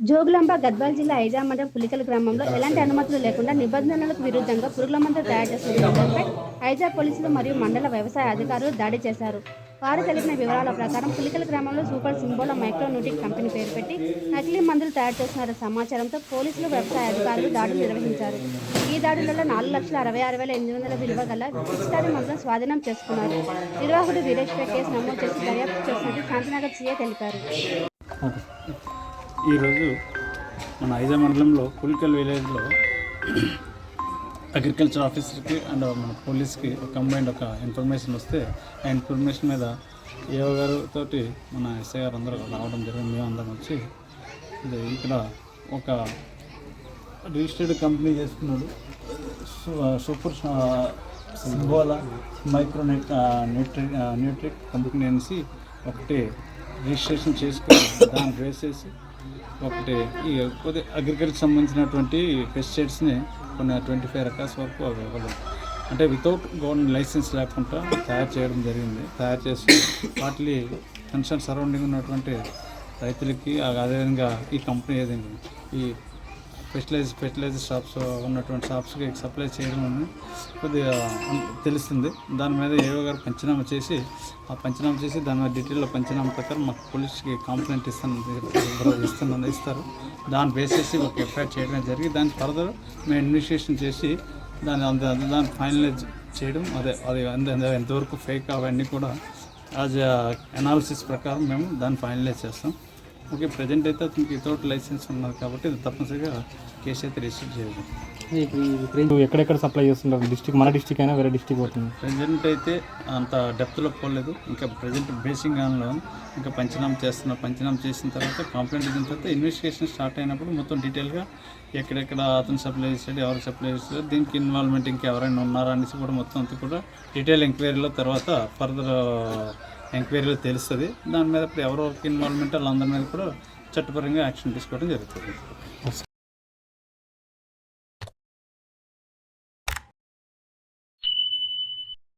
జోగులాంబ గద్వాల్ జిల్లా ఐజా మండలం పులికల గ్రామంలో ఎలాంటి అనుమతులు లేకుండా నిబంధనలకు విరుద్ధంగా పురుగుల మందులు తయారు చేసిన ఘటనపై ఐజా పోలీసులు మరియు మండల వ్యవసాయ అధికారులు దాడి చేశారు. వారు తెలిపిన వివరాల ప్రకారం పులికల గ్రామంలో సూపర్ సింబోలో మైక్రోన్యూటిక్ కంపెనీ పేరు పెట్టి నకిలీ మందులు తయారు చేస్తున్న సమాచారంతో పోలీసులు వ్యవసాయ అధికారులు దాడులు నిర్వహించారు. ఈ దాడులలో నాలుగు లక్షల అరవై ఆరు వేల ఎనిమిది వందల విలువ గల పిచికారి మందులను స్వాధీనం చేసుకున్నారు. నిర్వాహకుడు వీరేష్పై కేసు నమోదు చేసి దర్యాప్తు చేసినట్టు శాంతినగర్ సీఏ తెలిపారు. ఈరోజు మన ఐజా మండలంలో పులికల్ విలేజ్లో అగ్రికల్చర్ ఆఫీసర్కి అండ్ మన పోలీస్కి కంబైండ్ ఒక ఇన్ఫర్మేషన్ వస్తే ఆ ఇన్ఫర్మేషన్ మీద ఏఓ గారితో మన ఎస్ఐ గారు అందరూ రావడం జరిగింది. మేము అందరం వచ్చి ఇది ఇక్కడ ఒక రిజిస్టర్డ్ కంపెనీ చేస్తున్నాడు. సూపర్ షా- సింబోలా మైక్రోనెట్ న్యూట్రిక్ న్యూట్రిక్ కంపెనీ అనేసి ఒకటి రిజిస్ట్రేషన్ చేసుకొని దాన్ని చేసి ఒకటి ఈ కొద్ది అగ్రికల్చర్ సంబంధించినటువంటి పెస్టిసైడ్స్ని కొన్ని ట్వంటీ ఫైవ్ రకాస్ వరకు అవి అంటే వితౌట్ గవర్నమెంట్ లైసెన్స్ లేకుండా తయారు చేయడం జరిగింది. తయారు చేసి వాటిని కన్సర్న్ సరౌండింగ్ ఉన్నటువంటి రైతులకి అదేవిధంగా ఈ కంపెనీ ఏదైనా ఈ ఫెర్టిలైజ్ ఫెర్టిలైజర్ షాప్స్ ఉన్నటువంటి షాప్స్కి సప్లై చేయడం కొద్దిగా తెలుస్తుంది. దాని మీద ఏవో గారు పంచనామా చేసి ఆ పంచనామా చేసి దాని మీద డీటెయిల్లో పంచనామా ప్రకారం మాకు పోలీస్కి కంప్లైంట్ ఇస్తాను ఇస్తున్నది ఇస్తారు. దాన్ని బేసిస్ ఒక ఎఫ్ఐఆర్ చేయడం జరిగి దాని ఫర్దర్ మేము ఇన్వెస్టిగేషన్ చేసి దాని అంద- దాన్ని ఫైనలైజ్ చేయడం అదే అది ఎంతవరకు ఫేక్ అవన్నీ కూడా యాజ్ అనాలిసిస్ ప్రకారం మేము దాన్ని ఫైనలైజ్ చేస్తాం. ఓకే ప్రజెంట్ అయితే అతనికి వితౌట్ లైసెన్స్ ఉన్నది కాబట్టి ఇది తప్పనిసరిగా కేసు అయితే రిజిస్టర్ చేయాలి. ఇప్పుడు ఎక్కడెక్కడ సప్లై చేస్తుంటారు డిస్టిక్ మన డిస్టిక్ అయినా వేరే డిస్టిక్ పోతుంది. ప్రజెంట్ అయితే అంత డెప్త్లో పోలేదు. ఇంకా ప్రజెంట్ బేసింగ్ ఆన్లో. ఇంకా పంచనామా చేస్తున్నా పంచనామా చేసిన తర్వాత కంప్లైంట్ ఇచ్చిన తర్వాత ఇన్వెస్టిగేషన్ స్టార్ట్ అయినప్పుడు మొత్తం డీటెయిల్గా ఎక్కడెక్కడ అతను సప్లై చేస్తాడు ఎవరు సప్లై చేస్తాడు దీనికి ఇన్వాల్వ్మెంట్ ఇంకా ఎవరైనా ఉన్నారా అనేసి కూడా మొత్తం అంతా కూడా డీటెయిల్ ఎంక్వైరీలో తర్వాత ఫర్దర్ ఎంక్వైరీలో తెలుస్తుంది. దాని మీద ఇప్పుడు ఎవరెవరికి ఇన్వాల్వ్మెంట్ వాళ్ళందరి మీద కూడా చట్టపరంగా యాక్షన్ తీసుకోవడం జరుగుతుంది.